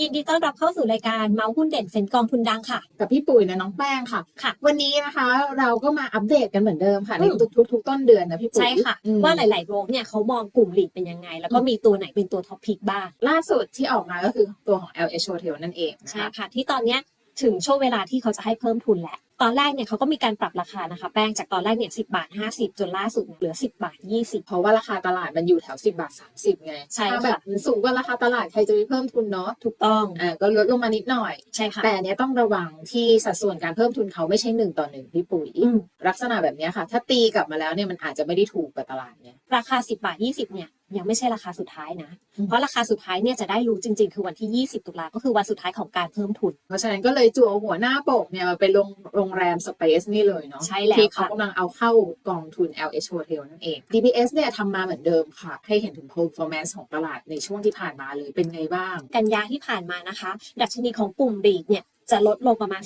ยินดีต้อนรับเข้าสู่รายการเมาส์หุ้นเด่นเซ็นกองทุนดังค่ะ กับพี่ปุ๋ยและน้องแป้งค่ะ ค่ะ วันนี้นะคะเราก็มาอัปเดตกันเหมือนเดิมค่ะในอืมทุกๆทุกต้นเดือนนะพี่ปุ๋ยใช่ค่ะอืมว่าหลายๆโรงเนี่ยเขามองกลุ่มหลีดเป็นยังไง แล้วก็มีตัวไหนเป็นตัวท็อปพิกบ้าง ล่าสุดที่ออกมาก็คือตัวของ LH Hotel นั่นเองนะใช่คะค่ะ ที่ตอนเนี้ยถึงช่วงเวลาที่เขาจะให้เพิ่มทุนแล้ว ตอนแรกเนี่ยเขาก็มีการปรับราคานะคะแป้งจากตอนแรกเนี่ยสิบาท 50 จนล่าสุดเนี่ยเหลือ 10 บาท 20 เพราะว่าราคาตลาดมันอยู่แถว 10 บาท 30 ไงใช่ค่ะถ้าแบบมันสูงกว่าราคาตลาดใครจะไปเพิ่มทุนเนาะถูกต้องอ่าก็ลดลงมานิดหน่อย ใช่ค่ะ แต่อันเนี้ยต้องระวังที่สัดส่วนการเพิ่มทุนเขาไม่ใช่หนึ่งต่อหนึ่งพี่ปุ๋ยอืมลักษณะแบบเนี้ยค่ะ ถ้าตีกลับมาแล้วเนี่ยมันอาจจะไม่ได้ถูกกับตลาดเนี่ยราคา 10 บาท 20 เนี่ย ยังไม่ใช่ราคาสุดท้ายนะอืมเพราะราคาสุดท้ายเนี่ยจะได้รู้จริง ๆ คือวันที่ 20 ตุลาก็คือวันสุดท้ายของการเพิ่มทุน เพราะฉะนั้นก็เลยจั่วหัวหน้าปกเนี่ยมาเป็นโรงโรงแรมสเปซนี่เลยเนาะใช่แล้วที่เขาค่ะกำลังเอาเข้ากองทุน LH Hotel นั่นเอง DBS เนี่ยทำมาเหมือนเดิมค่ะ ให้เห็นถึง performance ของตลาดในช่วงที่ผ่านมาเลยเป็นไงบ้าง กันยาที่ผ่านมานะคะ ดัชนีของกลุ่มรีดเนี่ย จะลดลงประมาณ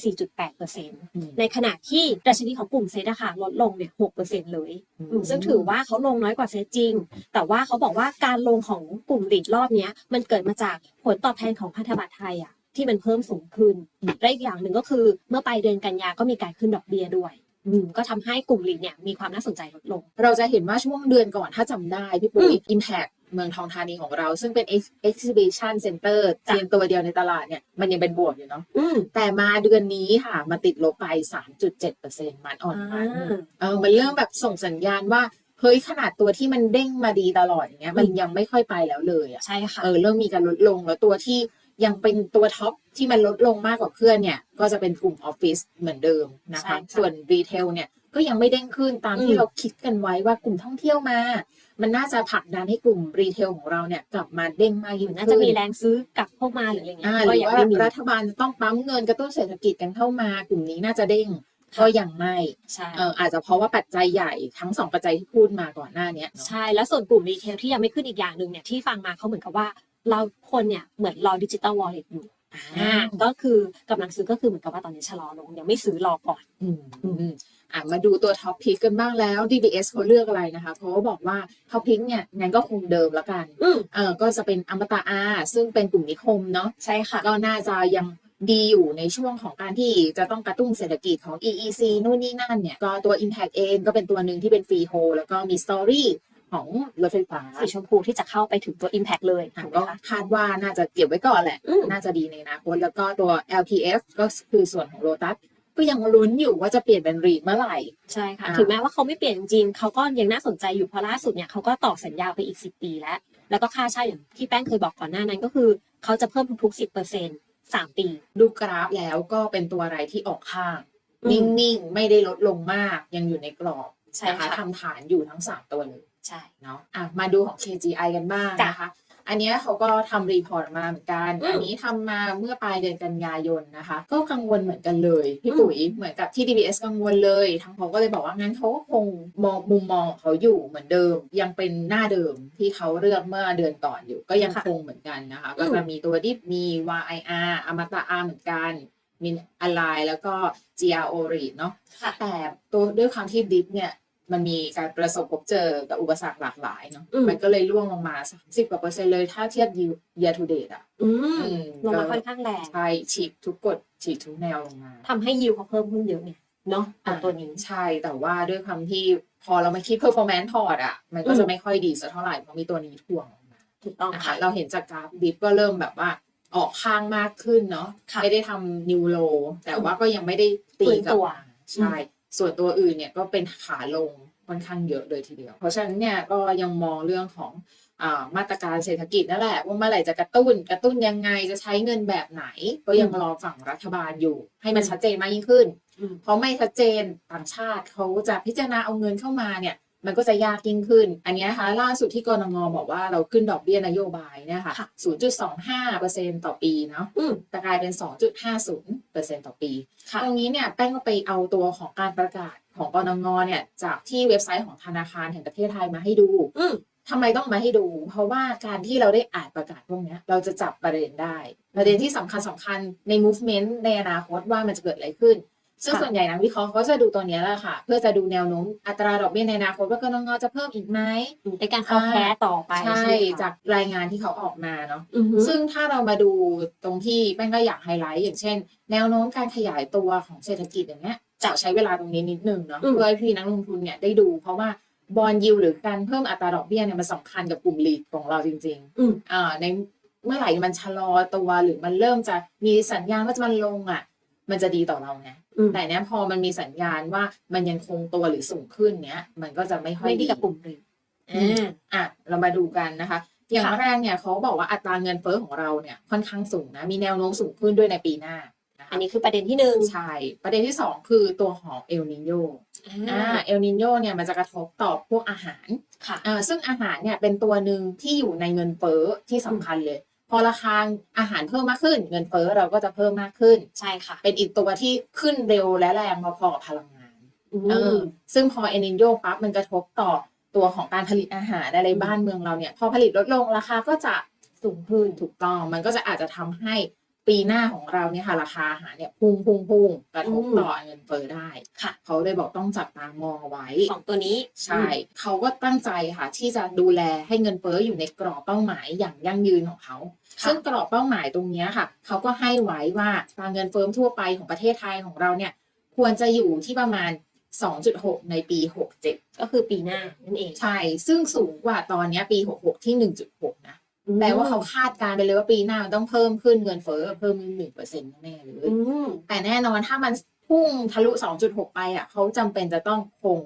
4.8%ในขณะที่ดัชนีของกลุ่มเซตอะค่ะลดลงเนี่ย6%เลยอืมซึ่งถือว่าเขาลงน้อยกว่าเซตจริง แต่ว่าเขาบอกว่าการลงของกลุ่มรีดรอบเนี้ยมันเกิดมาจากผลตอบแทนของพันธบัตรไทยอะที่มันเพิ่มสูงขึ้นอืมและอีกอย่างหนึ่งก็คือเมื่อปลายเดือนกันยาก็มีการขึ้นดอกเบี้ยด้วยอืมก็ทำให้กลุ่มรีดเนี่ยมีความน่าสนใจลดลง เราจะเห็นว่าช่วงเดือนก่อนถ้าจำได้พี่ปุ๋ยอืม Impact เมืองทองธานีของเรา ซึ่งเป็น Ex- exhibition center จ้ะเพียงตัวเดียวในตลาดเนี่ย มันยังเป็นบวกอยู่เนาะอืมแต่มาเดือนนี้ค่ะ มาติดลบไป 3.7%มันอ่อนมันอ่าเออมันเริ่มแบบส่งสัญญาณว่าเฮ้ยขนาดตัวที่มันเด้งมาดีตลอดอย่างเงี้ยมันอืมยังไม่ค่อยไปแล้วเลยอะใช่ค่ะเออเริ่มมีการลดลงแล้วตัวที่ยังเป็นตัวท็อปที่มันลดลงมากกว่าเพื่อนเนี่ย ก็จะเป็นกลุ่มออฟฟิศเหมือนเดิมนะใช่คะค่ะส่วนรีเทลเนี่ย ก็ยังไม่เด้งขึ้นตามอืที่มเราคิดกันไว้ว่ากลุ่มท่องเที่ยวมา มันน่าจะผลักดันให้กลุ่มรีเทลของเราเนี่ยกลับมาเด้งมากยิ่งน่าขึ้จะนมีแรงซื้อกลับเข้ามาหรืออะไรเงี้อ่ายหก็รือยังว่าไม่มีรัฐบาลจะต้องปั๊มเงินกระตุ้นเศรษฐกิจกันเข้ามากลุ่มนี้น่าจะเด้งค่ะก็ยังไม่ใช่เอออาจจะเพราะว่าปัจจัยใหญ่ทั้งสองปัจจัยที่พูดมาก่อนหน้าเนี้ยเนอะใช่แล้วส่วนกลุ่มรีเทลที่ยังไม่ขึ้นอีกอย่างหนึ่งเนี่ยที่ฟังมาเขาเหมือนกับว่า เราคนเนี่ยเหมือนรอดิจิตอลวอลเล็ตอยู่อ่าก็คือกำลังซื้อก็คือเหมือนกับว่าตอนนี้ชะลอลงยังไม่ซื้อรอก่อน อืมอืมอืมอะมาดูตัวท็อปพิกกันบ้างแล้ว DBS เขาเลือกอะไรนะคะเขาก็บอกว่าท็อปพิกเนี่ยงั้นก็คงเดิมแล้วกันอืมเออก็จะเป็นอมตะอาซึ่งเป็นกลุ่มนิคมเนาะใช่ค่ะ ก็น่าจะยังดีอยู่ในช่วงของการที่จะต้องกระตุ้นเศรษฐกิจของ EEC นู่นนี่นั่นเนี่ยก็ตัว Impact เองก็เป็นตัวหนึ่งที่เป็นฟรีโฮแล้วก็มีสตอรี่ของรถไฟฟ้าสีชมพูที่จะเข้าไปถึงตัว Impact เลยอะถูกไหมก็คะ คาดว่าน่าจะเก็บไว้ก่อนแหละ อืม น่าจะดีในอนาคตแล้วก็ตัว LPF ก็คือส่วนของโ o ตัส ก็ยังลุ้นอยู่ว่าจะเปลี่ยนเป็นรีเมื่อไหร่ ใช่ค่ะ อ่า ถึงแม้ว่าเขาไม่เปลี่ยนจริงๆเขาก็ยังน่าสนใจอยู่เพราะล่าสุดเนี่ยเขาก็ต่อสัญญาไปอีก 10 ปีแล้ว แล้วก็ค่าเช่าอย่างที่แป้งเคยบอกก่อนหน้านั้นก็คือ เขาจะเพิ่มทุกๆ10%เสามปี ดูกราฟแล้วก็เป็นตัวอะไรที่ออกข้าง อืมนิ่งๆ ไม่ได้ลดลงมากยังอยู่ในกรอบใช่นะคะค่ะทำฐานอยู่ทั้ง 3 ตัวเลยใช่ เนาะอะมาดูของ KGI กันบ้างจ้ะ นะคะ อันเนี้ยเขาก็ทำรีพอร์ตมาเหมือนกันอืมอันนี้ทำมาเมื่อปลายเดือนกันยายนนะคะ ก็กังวลเหมือนกันเลยพี่อืมปุ๋ยเหมือนกับที่ DBS กังวลเลยทั้งเขาก็เลยบอกว่างั้นเขาก็คงมองมุมมองของเขาอยู่เหมือนเดิม ยังเป็นหน้าเดิมที่เขาเลือกเมื่อเดือนก่อนอยู่ ก็ยังคงเหมือนกันนะคะ ก็จะมีตัวดิฟมี YIR อมตะ R เหมือนกันมีอะไรแล้วก็ GRO REIT เนาะค่ะแต่ตัวด้วยความที่ดิฟเนี่ย มันมีการประสบพบเจอกับอุปสรรคหลากหลายเนาะ อืม มันก็เลยร่วงลงมา30กว่าเปอร์เซ็นต์เลยถ้าเทียบ year year to date อะอืมอืมลงมาค่อนข้างแรงใช่ฉีกทุกกฎฉีกทุกแนวลงมา ทำให้ยิวเขาเพิ่มขึ้นเยอะเนี่ยเนาะของตัวนี้ ใช่แต่ว่าด้วยความที่พอเรามาคิด performance port อะมันก็อืจะม ไม่ค่อยดีสักเท่าไหร่เพราะมีตัวนี้ถ่วงลงมาถูกต้องนะคะ ค่ะ เราเห็นจากกราฟดิฟก็เริ่มแบบว่าออกข้างมากขึ้นเนาะค่ะไม่ได้ทำนิวโลแต่ว่าก็ยังไม่ได้ตีฟื้นกลัตับวมาใช่ ส่วนตัวอื่นเนี่ยก็เป็นขาลงค่อนข้างเยอะเลยทีเดียว เพราะฉะนั้นเนี่ยก็ยังมองเรื่องของอามาตรการเศรษฐกิจนั่นแหละว่าเมื่อไหร่จะกระตุ้นกระตุ้นยังไงจะใช้เงินแบบไหน ก็ยังรอฝั่งรัฐบาลอยู่ ให้มันชัดเจนมากยิ่งขึ้นอืมเพราะไม่ชัดเจนต่างชาติเขาจะพิจารณาเอาเงินเข้ามาเนี่ย มันก็จะยากยิ่งขึ้น อันเนี้ยนะคะล่าสุดที่กรงงบอกว่าเราขึ้นดอกเบี้ยนโยบายเนี่ยค่ะค่ะ0.25%ต่อปีเนาะอืมแต่กลายเป็น 2.50%ต่อปีค่ะตรงนี้เนี่ยแป้งก็ไปเอาตัวของการประกาศของกรงงเนี่ยจากที่เว็บไซต์ของธนาคารแห่งประเทศไทยมาให้ดูอืมทำไมต้องมาให้ดู เพราะว่าการที่เราได้อ่านประกาศพวกเนี้ยเราจะจับประเด็นได้ ประเด็นที่สำคัญสำคัญใน movement ในอนาคตว่ามันจะเกิดอะไรขึ้น ซึ่งค่ะส่วนใหญ่นักวิเคราะห์เขาก็จะดูตัวเนี้ยแหละค่ะ เพื่อจะดูแนวโน้มอัตราดอกเบี้ยในอนาคตว่ากนงจะเพิ่มอีกไหมเป็นการ forecast ต่อไปใช่ไหมคะจากรายงานที่เขาออกมาเนาะอือฮึซึ่งถ้าเรามาดูตรงที่แป้งก็อยากไฮไลท์อย่างเช่น แนวโน้มการขยายตัวของเศรษฐกิจอย่างเงี้ยจะใช้เวลาตรงนี้นิดนึงเนาะอืมเพื่อให้พี่นักลงทุนเนี่ยได้ดู เพราะว่าบอลยิวหรือการเพิ่มอัตราดอกเบี้ยเนี่ยมันสำคัญกับกลุ่มลีดของเราจริงอืมๆอ่าในเมื่อไหร่มันชะลอตัวหรือมันเริ่มจะมีสัญญาณว่าจะมันลงอะ มันจะดีต่อเราไงอืม แต่เนี้ยพอมันมีสัญญาณว่ามันยังคงตัวหรือสูงขึ้นเนี้ย มันก็จะไม่ค่อยไม่ดีดีกับกลุ่มเลยอืมอะเรามาดูกันนะคะ อย่างค่ะแรกเนี่ยเขาบอกว่าอัตราเงินเฟ้อของเราเนี่ยค่อนข้างสูงนะมีแนวโน้มสูงขึ้นด้วยในปีหน้านะคะอันนี้คือประเด็นที่หนึ่งใช่ประเด็นที่สองคือตัวของเอลนิโยอ่าเอลนิโยเนี่ยมันจะกระทบต่อพวกอาหารค่ะอ่าซึ่งอาหารเนี่ยเป็นตัวหนึ่งที่อยู่ในเงินเฟ้อที่สำคัญเลย พอราคาอาหารเพิ่มมากขึ้น เงินเฟ้อเราก็จะเพิ่มมากขึ้น ใช่ค่ะ เป็นอีกตัวที่ขึ้นเร็วและแรงพอๆกับพลังงานอืเออมซึ่งพอเอนินโยปั๊บมันกระทบต่อตัวของการผลิตอาหารอะไรอืมบ้านเมืองเราเนี่ย พอผลิตลดลงราคาก็จะสูงขึ้นถูกต้อง มันก็จะอาจจะทำให้ ปีหน้าของเราเนี่ยค่ะราคาอาหารเนี่ยพุ่งพุ่งพุ่งกระทบอืมต่อเงินเฟ้อได้ค่ะ เขาเลยบอกต้องจับตามองเอาไว้สองตัวนี้ใช่เขาก็ตั้งใจค่ะ ที่จะดูแลให้เงินเฟ้ออยู่ในกรอบเป้าหมายอย่างยั่งยืนของเขาค่ะซึ่งกรอบเป้าหมายตรงเนี้ยค่ะ เขาก็ให้ไว้ว่าตราเงินเฟ้อทั่วไปของประเทศไทยของเราเนี่ย ควรจะอยู่ที่ประมาณ 2.6 ในปี 67 ก็คือปีหน้านั่นเองใช่ ซึ่งสูงกว่าตอนเนี้ยปี 66 ที่ 1.6 นะ แปลว่าเขาคาดการณ์ไปเลยว่าปีหน้ามันต้องเพิ่มขึ้นเงินเฟ้อเพิ่มหนึ่งเปอร์เซ็นต์แน่ๆเลยอืมแต่แน่นอนถ้ามันพุ่งทะลุ2.6ไปอะเขาจำเป็นจะต้องคง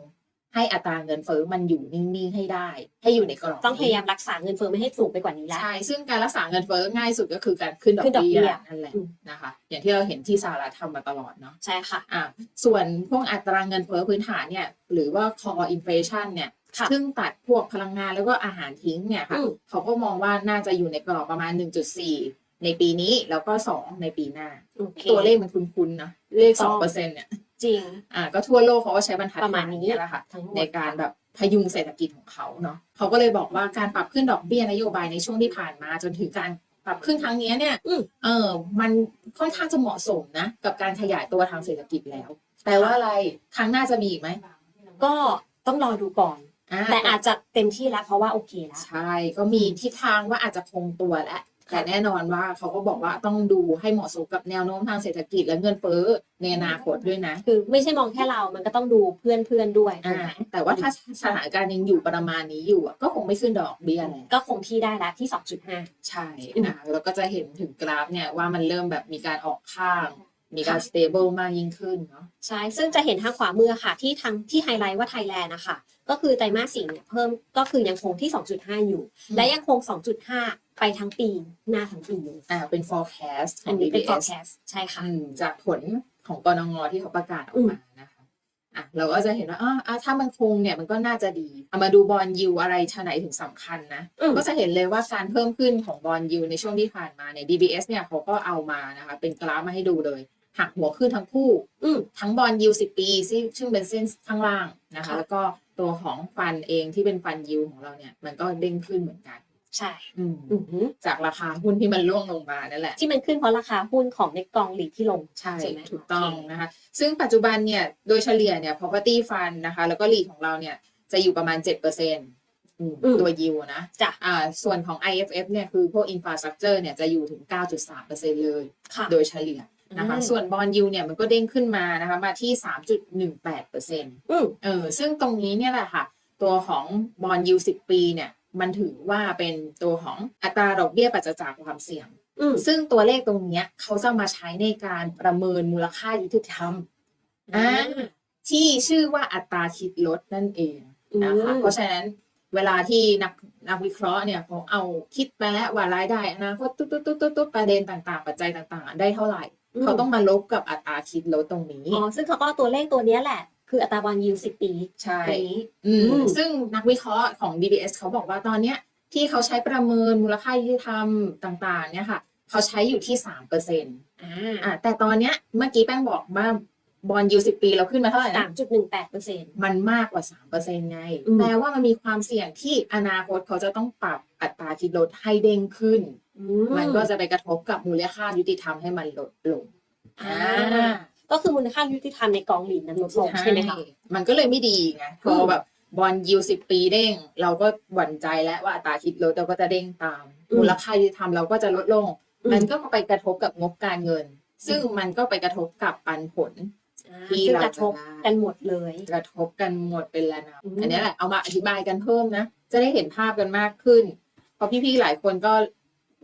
ให้อัตราเงินเฟ้อมันอยู่นิ่งๆให้ได้ ให้อยู่ในกรอบต้องพยายามรักษาเงินเฟ้อไม่ให้สูงไปกว่านี้แล้วใช่ซึ่งการรักษาเงินเฟ้อง่ายสุดก็คือการขึ้นดอขึ้กนดอกเบี้เบี้ยยนั่นแหละอืมนะคะ อย่างที่เราเห็นที่สหรัฐทำมาตลอดเนาะใช่ค่ะอะส่วนพวกอัตราเงินเฟ้อพื้นฐานเนี่ย หรือว่า core inflation เนี่ยค่ะ ซึ่งตัดพวกพลังงานแล้วก็อาหารทิ้งเนี่ยค่ะอืมเขาก็มองว่าน่าจะอยู่ในกรอบประมาณ 1.4 ในปีนี้แล้วก็ 2 ในปีหน้าโอเคตัวเลขมันคุ้นๆนะเลขถูกต้อง2เปอร์เซ็นต์เนี่ยจริง อะก็ทั่วโลกเขาก็ใช้บรรทัดประมาณนี้ฐเยแหละค่ะทั้งหมดในการแบบพยุงเศรษฐกิจของเขาเนาะเขาก็เลยบอกว่าการปรับขึ้นดอกเบี้ยนโยบายในช่วงที่ผ่านมา จนถึงการปรับขึ้นครั้งเนี้ยเนี่ยอืมเออ มันค่อนข้างจะเหมาะสมนะ กับการขยายตัวทางเศรษฐกิจแล้ว แต่ว่าอะไรครั้งหน้าจะมีอีกไหม ก็ต้องรอดูก่อน อ่าแต่อาจจะเต็มที่แล้วเพราะว่าโอเคแล้ว ใช่ ก็มีทิศทางว่าอาจจะคงตัวแล้วแต่แน่นอนว่าเขาก็บอกว่าต้องดูให้เหมาะสมกับแนวโน้มทางเศรษฐกิจและเงินเฟ้อในอนาคตด้วยนะ คือไม่ใช่มองแค่เรา มันก็ต้องดูเพื่อนเพื่อนๆด้วยถูอ่ากไหมแต่ว่าถ้าสถานการณ์ยังอยู่ประมาณนี้อยู่อะก็คงไม่ขึ้นดอกเบี้ยแล้ว ก็คงที่ได้แล้วที่ 2.5 ใช่นะคะแล้วก็จะเห็นถึงกราฟเนี่ยว่ามันเริ่มแบบมีการออกข้าง มีการ stable มากยิ่งขึ้นเนาะ ใช่ ซึ่งจะเห็นทางขวามือค่ะที่ทางที่ไฮไลท์ว่าไทยแลนด์นะคะ ก็คือไตรมาสสี่เนี่ยเพิ่มก็คือยังคงที่ 2.5 อยู่ และยังคง 2.5 ไปทั้งปีหน้าทั้งปีเลยอ่าเป็น forecast ขอัอนงนี้เป็น DBS forecast ใช่ค่ะ อืมจากผลของกรงงที่เขาประกาศออกมานะคะอะเราก็จะเห็นว่าอ่าอะถ้ามันคงเนี่ยมันก็น่าจะดีเอามาดูบอลยูอะไรชะไหนถึงสำคัญนะ อืม ก็จะเห็นเลยว่าการเพิ่มขึ้นของบอลยูในช่วงที่ผ่านมาเนี่ย DBS เนี่ยเขาก็เอามานะคะ เป็นกราฟมาให้ดูเลยหักหัวขึ้นทั้งคู่ อืม ทั้งบอลยูสิปีซึ่งซึ่งเป็นเส้นข้างล่างนะคะ ค่ะ แล้วก็ ตัวของฟันเองที่เป็นฟันยูของเราเนี่ย มันก็เด้งขึ้นเหมือนกันใช่อืมอือหือจากราคาหุ้นที่มันร่วงลงมานั่นแหละ ที่มันขึ้นเพราะราคาหุ้นของในกองหลีดที่ลงใช่ใช่ไหมถูกต้องโอเคนะคะ ซึ่งปัจจุบันเนี่ยโดยเฉลี่ยเนี่ย property fund นะคะ แล้วก็ REIT ของเราเนี่ยจะอยู่ประมาณ7%อืมตัวยิวนะจ้ะอ่าส่วนของ IFF เนี่ยคือพวก infrastructure เนี่ยจะอยู่ถึง 9.3%เลยค่ะโดยเฉลี่ย นะคะอืมส่วนบอลยูเนี่ยมันก็เด้งขึ้นมานะคะมาที่ 3.18%อืมเออซึ่งตรงนี้เนี่ยแหละค่ะ ตัวของบอลยู10ปีเนี่ยมันถือว่าเป็นตัวของอัตราดอกเบี้ยปัจจัยความเสี่ยงอืมซึ่งตัวเลขตรงเนี้ยเขาจะมาใช้ในการประเมินมูลค่ายุติธรรมอ่าที่ชื่อว่าอัตราคิดลดนั่นเองนะคะอืมเพราะฉะนั้นเวลาที่นักนักวิเคราะห์เนี่ยเขาเอาคิดไปแล้วว่ารายได้อนาคตตุ๊ดตุ๊ดตุ๊ดตุ๊ดตุ๊ดประเด็นต่างๆ ปัจจัยต่างๆ ได้เท่าไหร่ เขาต้องมาลบกับอัตราคิดลดตรงนี้ อ๋อ ซึ่งเขาก็เอาตัวเลขตัวเนี้ยแหละ คืออัตราบอลยิวสิบปีใช่ตัวนี้อืมอืมซึ่งนักวิเคราะห์ของ DBS เขาบอกว่าตอนเนี้ยที่เขาใช้ประเมินมูลค่ายุติธรรมต่าง ๆ เนี่ยค่ะ เขาใช้อยู่ที่สามเปอร์เซ็นต์อ่าอะแต่ตอนเนี้ยเมื่อกี้แป้งบอกว่า บอลยูสิบปีเราขึ้นมาเท่าไหร่สานะมจุดหนึ่งแปดเปอร์เซ็นต์มันมากกว่าสามเปอร์เซ็นไงอืมแปลว่ามันมีความเสี่ยงที่อนาคตเขาจะต้องปรับอัตราคิดลดให้เด้งขึ้น มันก็จะไปกระทบกับมูลค่ายุติธรรมให้มันลดลงอ่าก็คือมูลค่ายุติธรรมในกองหลินนั้นลดลงใช่ไหมคะมันก็เลยไม่ดีไงพอมแบบบอลยิวสิบปีเด้ง เราก็หวั่นใจแล้วว่าอัตราคิดลดเราก็จะเด้งตาม มูลค่ายุติธรรมเราก็จะลดลง มันก็ไปกระทบกับงบการเงิน ซึ่งมันก็ไปกระทบกับปันผลอ่า ที่ซึ่งเรากระทบจะได้กันหมดเลย กระทบกันหมดเป็นระนาบอืม อันนี้แหละเอามาอธิบายกันเพิ่มนะ จะได้เห็นภาพกันมากขึ้น เพราะพี่ๆหลายคนก็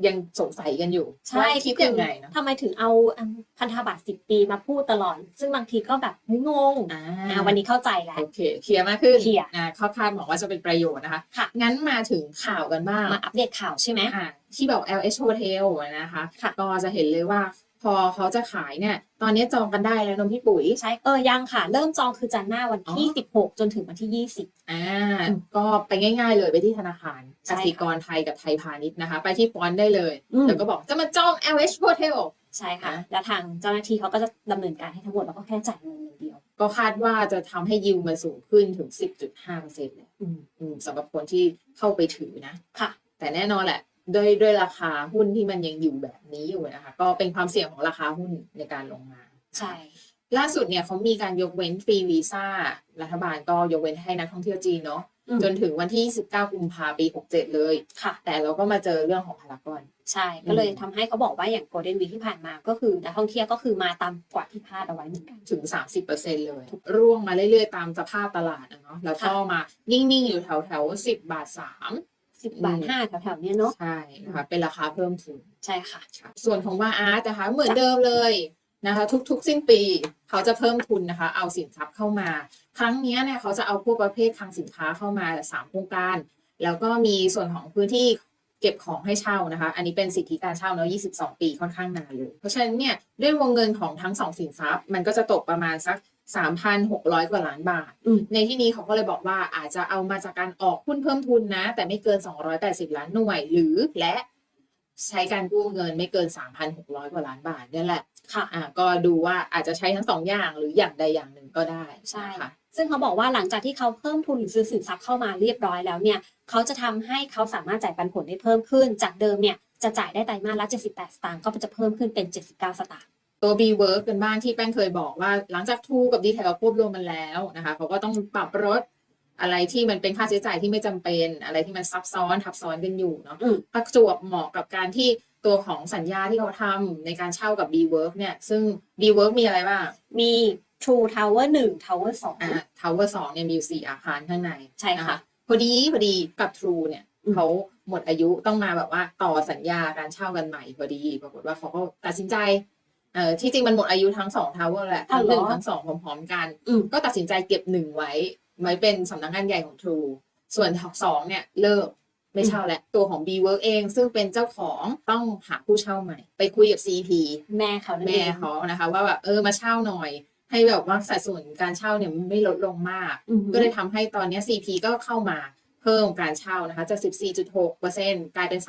ยังสงสัยกันอยู่ใช่ว่าคิดยังไงเนาะทำไมถึงเอาอันพันธบัตรสิบปีมาพูดตลอด ซึ่งบางทีก็แบบเฮ้ยงงอ่าอ่าวันนี้เข้าใจแล้ว โอเคเคลียร์มากขึ้นเคลียร์อ่าเขาคาดหวังว่าจะเป็นประโยชน์นะคะ ค่ะ งั้นมาถึงข่าวกันบ้าง มาอัปเดตข่าวใช่ไหม อ่าที่บอก LH Hotel นะคะ ค่ะ ก็จะเห็นเลยว่า พอเขาจะขายเนี่ย ตอนนี้จองกันได้แล้วนมพี่ปุ๋ย ใช่เออยังค่ะ เริ่มจองคือจันทร์หน้าวันที่อ๋อ16 จนถึงวันที่ 20 อ่าอืมก็ไปง่ายๆเลยไปที่ธนาคารใช่กค่ะสิกรไทยกับไทยพาณิชย์นะคะ ไปที่ฟอนต์ได้เลยอืมแล้วก็บอกจะมาจอง LH Hotel ใช่ค่ะนะแล้วทางเจ้าหน้าที่เขาก็จะดำเนินการให้ทั้งหมดแล้วก็แค่จ่ายเงินอย่างเดียว ก็คาดว่าจะทำให้ยิวมันสูงขึ้นถึง 10.5%เลยอืมอืมสำหรับคนที่เข้าไปถือนะค่ะ แต่แน่นอนแหละ ด้วยด้วยราคาหุ้นที่มันยังอยู่แบบนี้อยู่นะคะ ก็เป็นความเสี่ยงของราคาหุ้นในการลงมา ใช่ ล่าสุดเนี่ยเขามีการยกเว้นฟรีวีซ่ารัฐบาลก็ยกเว้นให้นักท่องเที่ยวจีนเนาะอืมจนถึงวันที่ 19 กุมภาพันธ์ ปี 67 เลยค่ะ แต่เราก็มาเจอเรื่องของพารากอน ใช่ ก็เลยทำให้เขาบอกว่าอย่างโกลเด้นวีที่ผ่านมา ก็คือนักท่องเที่ยวก็คือมาตามกว่าที่คาดเอาไว้เหมือนกัน ถึง 30%เลย ร่วงมาเรื่อยๆ ตามสภาพตลาดอะเนาะ แล้วก็มานิ่งๆ อยู่แถวๆ 10 บาท 3 สิบบาทห้าแถวๆเนี้ยเนาะใช่นะคะเป็นราคาเพิ่มทุนใช่ค่ะ ส่วนของวาอาร์ตนะคะเหมือนเดิมเลยนะคะ ทุกๆ สิ้นปีเขาจะเพิ่มทุนนะคะ เอาสินทรัพย์เข้ามา ครั้งเนี้ยเนี่ยเขาจะเอาพวกประเภทคลังสินค้าเข้ามาสามโครงการ แล้วก็มีส่วนของพื้นที่เก็บของให้เช่านะคะ อันนี้เป็นสิทธิการเช่าเนาะ22 ปีค่อนข้างนานเลย เพราะฉะนั้นเนี่ยด้วยวงเงินของทั้งสองสินทรัพย์ มันก็จะตกประมาณสัก 3,600 กว่าล้านบาทอืมในที่นี้เขาก็เลยบอกว่าอาจจะเอามาจากการออกหุ้นเพิ่มทุนนะ แต่ไม่เกิน 280 ล้านหน่วย หรือและใช้การกู้เงินไม่เกิน 3,600 กว่าล้านบาทเนี่ยแหละค่ะอ่าก็ดูว่าอาจจะใช้ทั้งสองอย่างหรืออย่างใดอย่างหนึ่งก็ได้ใช่นะคะซึ่งเขาบอกว่าหลังจากที่เขาเพิ่มทุนหรือซื้อสินทรัพย์เข้ามาเรียบร้อยแล้วเนี่ยเขาจะทำให้เขาสามารถจ่ายปันผลได้เพิ่มขึ้น จากเดิมเนี่ยจะจ่ายได้ไตรมาสละ78 สตางค์ก็จะเพิ่มขึ้นเป็น 79 สตางค์ ตัว B work กันบ้างที่แป้งเคยบอกว่า หลังจากทูกับดีแทลควบรวมมันแล้วนะคะเขาก็ต้องปรับลดอะไรที่มันเป็นค่าใช้จ่ายที่ไม่จำเป็น อะไรที่มันซับซ้อนทับซ้อนกันอยู่เนาะอืมประจวบเหมาะกับการที่ตัวของสัญญาที่เขาทำในการเช่ากับ B work เนี่ย ซึ่ง B work มีอะไรบ้างมี True Tower 1 Tower อ่า Tower สองเนี่ยมีอยู่สี่อาคารข้างใน2ใช่นะค่ะคะพอดีพอดีกับ True เนี่ยอืมเขาหมดอายุต้องมาแบบว่าต่อสัญญาการเช่ากันใหม่พอดี ปรากฏว่าเขาก็ตัดสินใจ เอ่อที่จริงมันหมดอายุทั้งสองทาวเวอร์แหละทั้งหนึ่งทั้งสองพร้อมๆกัน อืม ก็ตัดสินใจเก็บหนึ่งไว้ ไว้เป็นสำนักงานใหญ่ของ True ส่วนสองเนี่ยเลิกไม่เช่าแล้ว ตัวของ B Work เองซึ่งเป็นเจ้าของต้องหาผู้เช่าใหม่ ไปคุยกับ CP แม่เขานั่นแม่เองเขานะคะ ว่าแบบเออมาเช่าหน่อย ให้แบบว่าสัดส่วนการเช่าเนี่ยไม่ลดลงมาก อืมก็เลยทำให้ตอนเนี้ย CP ก็เข้ามาเพิ่มการเช่านะคะจาก 14.6%กลายเป็น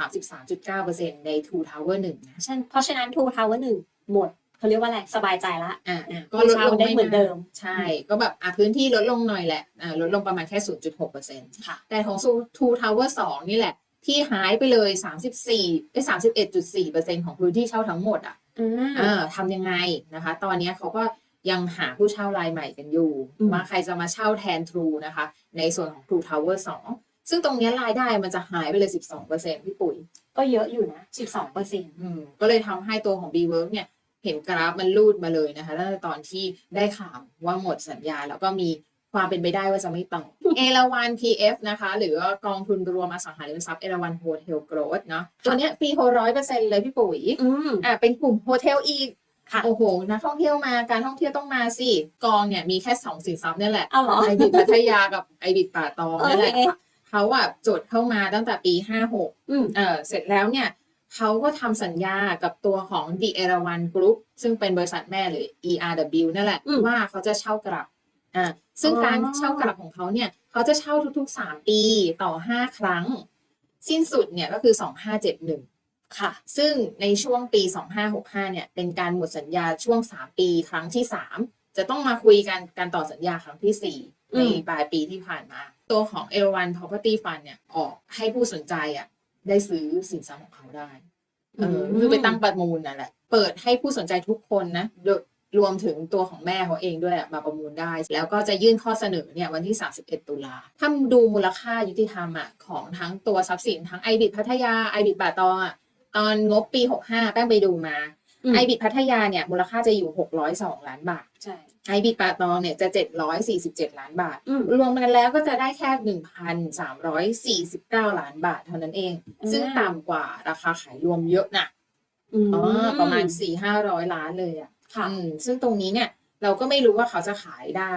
33.9%ใน Two Tower 1นะฉะนันเพราะฉะนั้น True Tower 1ห มดเขาเรียกว่าอะไรสบายใจละอะอะก็ลดลงเช่าได้เหมือนเดิม ใช่ ก็แบบอะพื้นที่ลดลงหน่อยแหละอะลดลงประมาณแค่ 0.6%ค่ะ แต่ของ Two Tower 2นี่แหละ ที่หายไปเลย 34ไอ้31.4%ของพื้นที่เช่าทั้งหมดอะอืมเออทำยังไงนะคะ ตอนเนี้ยเขาก็ยังหาผู้เช่ารายใหม่กันอยู่อืมว่าใครจะมาเช่าแทน True นะคะ ในส่วนของ True Tower 2 ซึ่งตรงเนี้ยรายได้มันจะหายไปเลย 12%พี่ปุ๋ย ก็เยอะอยู่นะ 12เปอร์เซ็นต์อืมก็เลยทำให้ตัวของ B Work เนี่ย เห็นกราฟมันลูดมาเลยนะคะตั้งแต่ตอนที่ได้ข่าวว่าหมดสัญญา แล้วก็มีความเป็นไปได้ว่าจะไม่ต่อเอราวัน PF นะคะ หรือว่ากองทุนรวมอสังหาริมทรัพย์เอราวันโฮเทลโกรดเนาะตัวเนี้ยฟรีโฮร้อยเปอร์เซ็นต์เลยพี่ปุ๋ยอืมอะเป็นกลุ่มโฮเทลอีกค่ะโอ้โหนักท่องเที่ยวมาการท่องเที่ยวต้องมาสิกองเนี่ยมีแค่สองสินทรัพย์เนี่ยแหละเอาเหรอไอบิดพัทยากับไอบิดป่าตองโอนี่แหละเคเขาอะจดเข้ามาตั้งแต่ปีห้าหกอืมเออเสร็จแล้วเนี่ย เขาก็ทำสัญญากับตัวของ The e r a w a n Group ซึ่งเป็นบริษัทแม่หรือ ERW นั่นแหละอืมว่าเขาจะเช่ากลับอ่าซึ่งอ๋อการเช่ากลับของเขาเนี่ย เขาจะเช่าทุกๆ 3 ปีต่อ 5 ครั้ง สิ้นสุดเนี่ยก็คือ 2571 ค่ะ ซึ่งในช่วงปี 2565 เนี่ย เป็นการหมดสัญญาช่วง 3 ปีครั้งที่ 3 จะต้องมาคุยกันการต่อสัญญาครั้งที่4อืในมปลายปีที่ผ่านมา ตัวของ l 1 Property Fund เนี่ยออกให้ผู้สนใจอะ ได้ซื้อสินทรัพย์ของเขาได้เออคือไปตั้งประมูลนั่นแหละ เปิดให้ผู้สนใจทุกคนนะโดยรวมถึงตัวของแม่เขาเองด้วยมาประมูลได้ แล้วก็จะยื่นข้อเสนอเนี่ยวันที่ 31 ตุลาถ้าดูมูลค่ายุติธรรมอะของทั้งตัวทรัพย์สินทั้งไอบิดพัทยาไอบิดป่าตองอะตอนงบปี 65 แป้งไปดูมาอืมไอบิดพัทยาเนี่ยมูลค่าจะอยู่ 602 ล้านบาทใช่ ไอบิดป่าตองเนี่ยจะ 747 ล้านบาทอืมรวมกันแล้วก็จะได้แค่ 1,349 ล้านบาทเท่านั้นเองอืมซึ่งต่ำกว่าราคาขายรวมเยอะนะอืมอ๋อประมาณ 4-500 ล้านเลยอะค่ะอืมซึ่งตรงนี้เนี่ยเราก็ไม่รู้ว่าเขาจะขายได้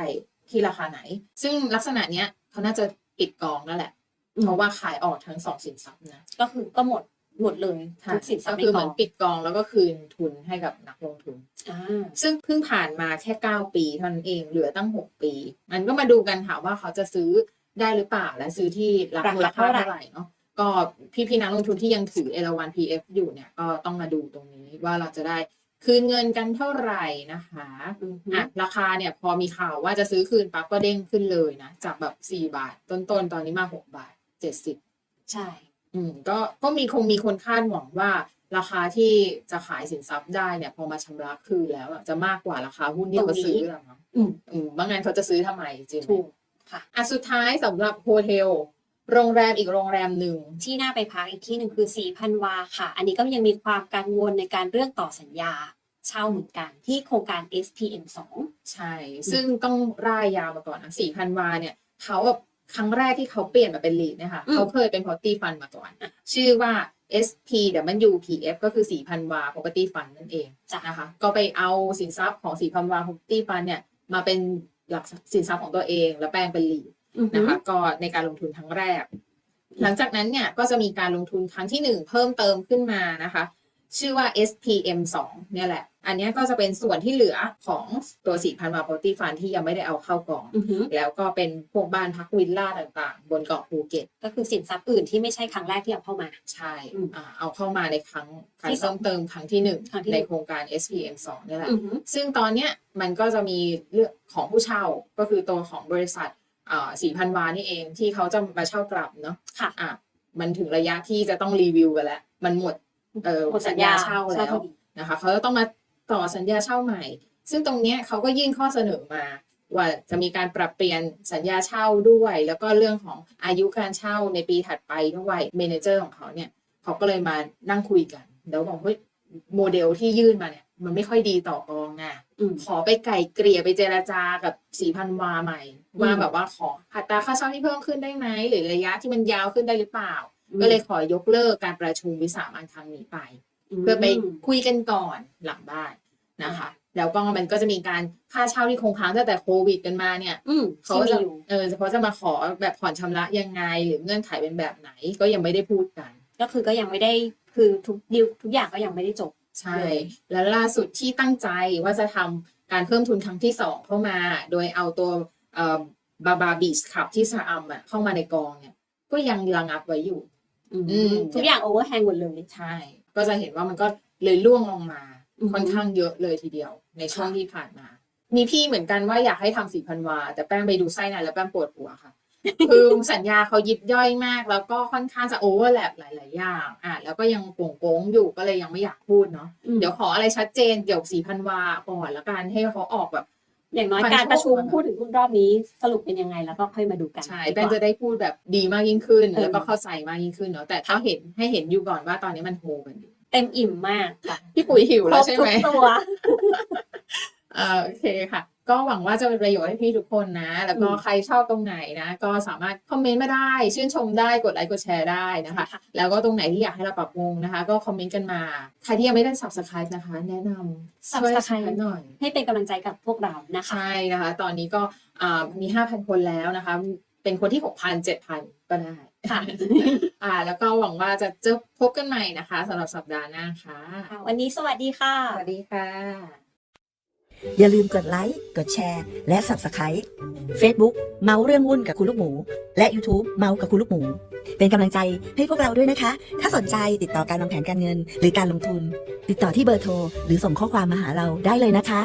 ที่ราคาไหน ซึ่งลักษณะเนี้ยเขาน่าจะปิดกองนั่นแหละอืมเพราะว่าขายออกทั้งสองสินทรัพย์นะ ก็คือก็หมด หมดเลยค่ะทุกสินทรัก็พย์ในคือเหกมือองนปิดกองแล้วก็คืนทุนให้กับนักลงทุนอ่าซึ่งเพิ่งผ่านมาแค่ 9 ปีเท่านั้นเองเหลือตั้ง 6 ปี มันก็มาดูกันค่ะว่าเขาจะซื้อได้หรือเปล่าและซื้อที่ราคาราคาเท่าเท่าไหร่ไหร่เนาะก็พี่พี่ๆนักลงทุนที่ยังถือ L1 PF อยู่เนี่ยก็ต้องมาดูตรงนี้ว่าเราจะได้คืนเงินกันเท่าไหร่นะคะอืมอะราคาเนี่ยพอมีข่าวว่าจะซื้อคืนปั๊บก็เด้งขึ้นเลยนะ จากแบบ 4 บาท ต้นๆตอนนี้มา 6 บาท 70 ใช่ อืมก็ก็มีคงมีคนคาดหวังว่า ราคาที่จะขายสินทรัพย์ได้เนี่ย พอมาชำระคืนแล้วอะจะมากกว่าราคาหุ้นที่เขาซื้อหรอมั้งอืมอืมบางงานเขาจะซื้อทำไมจริงไหมถูกค่ะ อะสุดท้ายสำหรับโฮเทลโรงแรมอีกโรงแรมหนึ่ง ที่น่าไปพักอีกที่หนึ่งคือสี่พันวาค่ะ อันนี้ก็ยังมีความกังวลในการเรื่องต่อสัญญา เช่าเหมือนกันที่โครงการ SPM 2 ใช่ ซึ่งต้องร่ายยาวมาก่อนนะสี่พันวาเนี่ย เขาแบบ ครั้งแรกที่เขาเปลี่ยนมาเป็นลีดเนี่ยค่ะอืมเขาเคยเป็น property fund มาก่อน ชื่อว่า SPWPF ก็คือ 4,000 วา property fund นั่นเองจ้ะนะคะ ก็ไปเอาสินทรัพย์ของ 4,000 วา property fund เนี่ย มาเป็นหลักสินทรัพย์ของตัวเอง แล้วแปลงเป็นลีดอือหืนะอคะ ก็ในการลงทุนครั้งแรก หลังจากนั้นเนี่ยก็จะมีการลงทุนครั้งที่หนึ่งเพิ่มเติมขึ้นมานะคะ ชื่อว่า SPM 2 เนี่ยแหละ อันเนี้ยก็จะเป็นส่วนที่เหลือของตัว4,000วา property fund ที่ยังไม่ได้เอาเข้ากองอือหือแล้วก็เป็นพวกบ้านพักวิลล่าต่างๆ บนเกาะภูเก็ต ก็คือสินทรัพย์อื่นที่ไม่ใช่ครั้งแรกที่เอาเข้ามา ใช่อืมอ่าเอาเข้ามาในครั้งการที่สอเพิ่งมเติมครั้งที่หนึ่งครั้งที่หนึ่ในงโครงการ SPM 2นี่แหละอือหือซึ่งตอนเนี้ยมันก็จะมีเรื่องของผู้เช่าก็คือตัวของบริษัทอ่า4,000วานี่เองที่เขาจะมาเช่ากลับเนาะค่ะอะมันถึงระยะที่จะต้องรีวิวกันแล้ว มันหมดเอ่อหมดสัญญาเช่าแล้วพอดีนะคะเขาจะต้องมา ต่อสัญญาเช่าใหม่ ซึ่งตรงเนี้ยเขาก็ยื่นข้อเสนอมา ว่าจะมีการปรับเปลี่ยนสัญญาเช่าด้วย แล้วก็เรื่องของอายุการเช่าในปีถัดไปด้วยเมเนเจอร์ของเขาเนี่ยเขาก็เลยมานั่งคุยกันแล้วบอกเฮ้ยโมเดลที่ยื่นมาเนี่ยมันไม่ค่อยดีต่อกองอะอืมขอไปไก่เกลี่ยไปเจราจากับสี่พันวาใหม่ว่าอืมแบบว่าขออัตราค่าเช่าที่เพิ่มขึ้นได้ไหมหรือระยะที่มันยาวขึ้นได้หรือเปล่า ก็เลยขอยกเลิกการประชุมวิสามันครั้งนี้ไป เพื่อไปคุยกันก่อนหลังบ้านนะคะ แล้วก็มันก็จะมีการค่าเช่าที่คงค้างตั้งแต่โควิดกันมาเนี่ยอืมเขาที่จะมีอยู่เออเขาจะมาขอแบบผ่อนชำระยังไงหรือเงื่อนไขเป็นแบบไหนก็ยังไม่ได้พูดกัน ก็คือก็ยังไม่ได้คือทุกดิวทุกอย่างก็ยังไม่ได้จบใช่เลยและล่าสุดที่ตั้งใจว่าจะทำการเพิ่มทุนครั้งที่สองเข้ามา โดยเอาตัวเอ่อบาบาบีชขับที่สะอัมอะเข้ามาในกองเนี่ย ก็ยังระงับไว้อยู่อืมอืมทุกอย่างโอเวอร์แฮงหมดเลยใช่ ก็จะเห็นว่ามันก็เลยล่วงลงมาอือฮึค่อนข้างเยอะเลยทีเดียว ในช่วงค่ะที่ผ่านมา มีพี่เหมือนกันว่าอยากให้ทำสี่พันวา แต่แป้งไปดูไส้ในแล้วแป้งปวดหัวค่ะ คือสัญญาเขายิบย่อยมาก แล้วก็ค่อนข้างจะโอเวอร์แลปหลาย ๆ อย่างอะแล้วก็ยังโป่งๆอยู่ก็เลยยังไม่อยากพูดเนาะอืมเดี๋ยวขออะไรชัดเจนเดี๋ยวสี่พันวาก่อนแล้วกันให้เขาออกแบบ อย่างน้อยฟันการประชุมโชคอะพูดถึงหุ้นรอบนี้สรุปเป็นยังไงแล้วก็ค่อยมาดูกันใช่ดีกแป้งว่าจะได้พูดแบบดีมากยิ่งขึ้นเออแล้วก็เข้าใจมากยิ่งขึ้นเนาะแต่ถ้าเห็นให้เห็นอยู่ก่อนว่าตอนนี้มันโฮกันอยู่เต็มอิ่มมากค่ะพี่ปุ๋ยหิวแล้วใช่ครบไหมทุกตัวอ่าโอเคค่ะ ก็หวังว่าจะเป็นประโยชน์ให้พี่ทุกคนนะ แล้วก็อืมใครชอบตรงไหนนะ ก็สามารถคอมเมนต์มาได้ ชื่นชมได้กดไลค์กดแชร์ได้นะคะค่ะแล้วก็ตรงไหนที่อยากให้เราปรับปรุงนะคะ ก็คอมเมนต์กันมาใครที่ยังไม่ได้ subscribe นะคะ แนะนำช่วย Subscribe หน่อย ให้เป็นกำลังใจกับพวกเรานะคะใช่นะคะ ตอนนี้ก็อ่ามี 5,000 คนแล้วนะคะ เป็นคนที่ 6,000 7,000 ก็ได้ค่ะอ่า แล้วก็หวังว่าจะเจอพบกันใหม่นะคะสำหรับสัปดาห์หน้าค่ะ วันนี้สวัสดีค่ะ สวัสดีค่ะ อย่าลืมกดไลค์ กดแชร์ และ Subscribe Facebook เมาเรื่องวุ่นกับคุณลูกหมู และ YouTube เมากับคุณลูกหมู เป็นกำลังใจให้พวกเราด้วยนะคะ ถ้าสนใจติดต่อการวางแผนการเงิน หรือการลงทุน ติดต่อที่เบอร์โทร หรือส่งข้อความมาหาเราได้เลยนะคะ